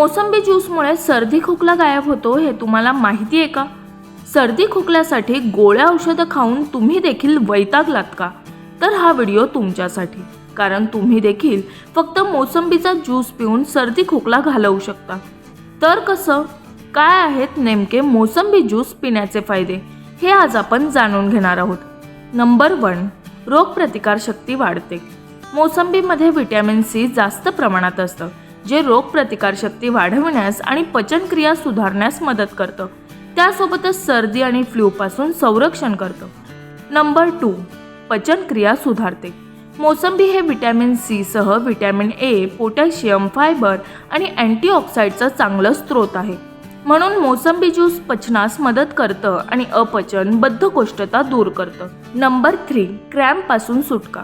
मोसंबी ज्यूसमुळे सर्दी खोकला गायब होतो हे तुम्हाला माहिती आहे का? सर्दी खोकल्यासाठी गोळ्या औषधं खाऊन तुम्ही देखील वैतागलात का तर हा व्हिडिओ तुमच्यासाठी. कारण तुम्ही देखील फक्त मोसंबीचा ज्यूस पिऊन सर्दी खोकला घालवू शकता. तर कसं? काय आहेत नेमके मोसंबी ज्यूस पिण्याचे फायदे? हे आज आपण जाणून घेणार आहोत. नंबर वन रोगप्रतिकारशक्ती वाढते. मोसंबीमध्ये व्हिटॅमिन सी जास्त प्रमाणात असतं. जे रोगप्रतिकारशक्ती वाढविण्यास आणि पचनक्रिया सुधारण्यास मदत करतं. त्यासोबतच सर्दी आणि फ्ल्यूपासून संरक्षण करतं. नंबर टू पचनक्रिया सुधारते. मोसंबी हे व्हिटॅमिन सी सह व्हिटॅमिन ए पोटॅशियम फायबर आणि अँटीऑक्साईडचा चांगलं स्रोत आहे. म्हणून मोसंबी ज्यूस पचनास मदत करतं आणि अपचन बद्धकोष्ठता दूर करतं. नंबर थ्री क्रॅम्पपासून सुटका.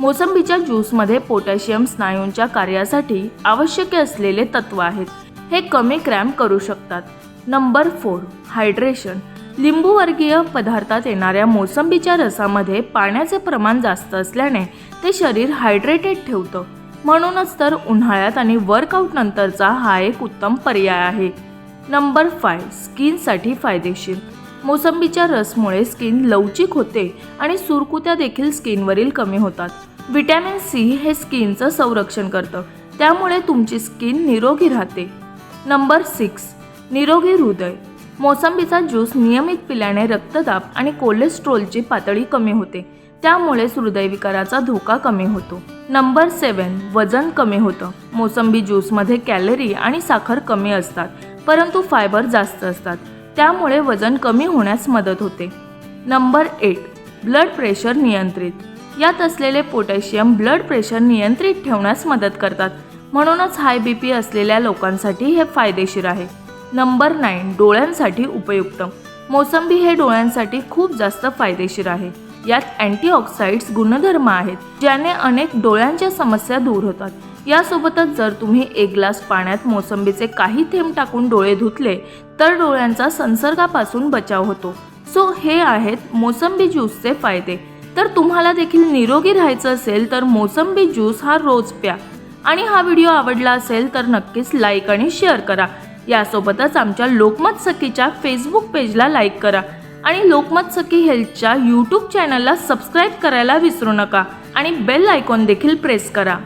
मोसंबीच्या ज्यूसमध्ये पोटॅशियम स्नायूंच्या कार्यासाठी आवश्यक असलेले तत्व आहेत. हे कमी क्रॅम्प करू शकतात. Number four hydration. लिंबूवर्गीय पदार्थात येणाऱ्या मोसंबीच्या रसामध्ये पाण्याचे प्रमाण जास्त असल्याने ते शरीर हायड्रेटेड ठेवतं. म्हणूनच तर उन्हाळ्यात आणि वर्कआउट नंतरचा हा एक उत्तम पर्याय आहे. नंबर फाय स्किनसाठी फायदेशीर. मोसंबीच्या रसमुळे स्किन लवचिक होते आणि सुरकुत्या देखील स्किनवरील कमी होतात. विटॅमिन सी हे स्किनचं संरक्षण करतं. त्यामुळे तुमची स्किन निरोगी राहते. नंबर सिक्स निरोगी हृदय. मोसंबीचा ज्यूस नियमित पिल्याने रक्तदाब आणि कोलेस्ट्रॉलची पातळी कमी होते. त्यामुळेच हृदयविकाराचा धोका कमी होतो. नंबर सेवन वजन कमी होतं. मोसंबी ज्यूसमध्ये कॅलरी आणि साखर कमी असतात परंतु फायबर जास्त असतात. त्यामुळे वजन कमी होण्यास मदत होते. नंबर एट ब्लड प्रेशर नियंत्रित. यात असलेले पोटॅशियम ब्लड प्रेशर नियंत्रित ठेवण्यास मदत करतात. म्हणूनच हाय बी पी असलेल्या लोकांसाठी हे फायदेशीर आहे. नंबर नाईन डोळ्यांसाठी उपयुक्त. मोसंबी हे डोळ्यांसाठी खूप जास्त फायदेशीर आहे. यात अँटीऑक्साइड्स गुणधर्म आहेत ज्याने अनेक डोळ्यांच्या समस्या दूर होतात. यासोबतच जर तुम्ही एक ग्लास पाण्यात मोसंबीचे काही थेंब टाकून डोळे धुतले तर डोळ्यांचा संसर्गापासून बचाव होतो. सो हे आहेत मोसंबी ज्यूसचे फायदे. तर तुम्हाला देखील निरोगी राहायचं असेल तर मोसंबी ज्यूस हा रोज प्या. आणि हा व्हिडिओ आवडला असेल तर नक्कीच लाईक आणि शेअर करा. यासोबतच आमच्या लोकमत सखीच्या फेसबुक पेजला लाईक करा. आणि लोकमत सखी हेल्थच्या यूट्यूब चॅनलला सबस्क्राईब करायला विसरू नका. आणि बेल आयकॉन देखील प्रेस करा.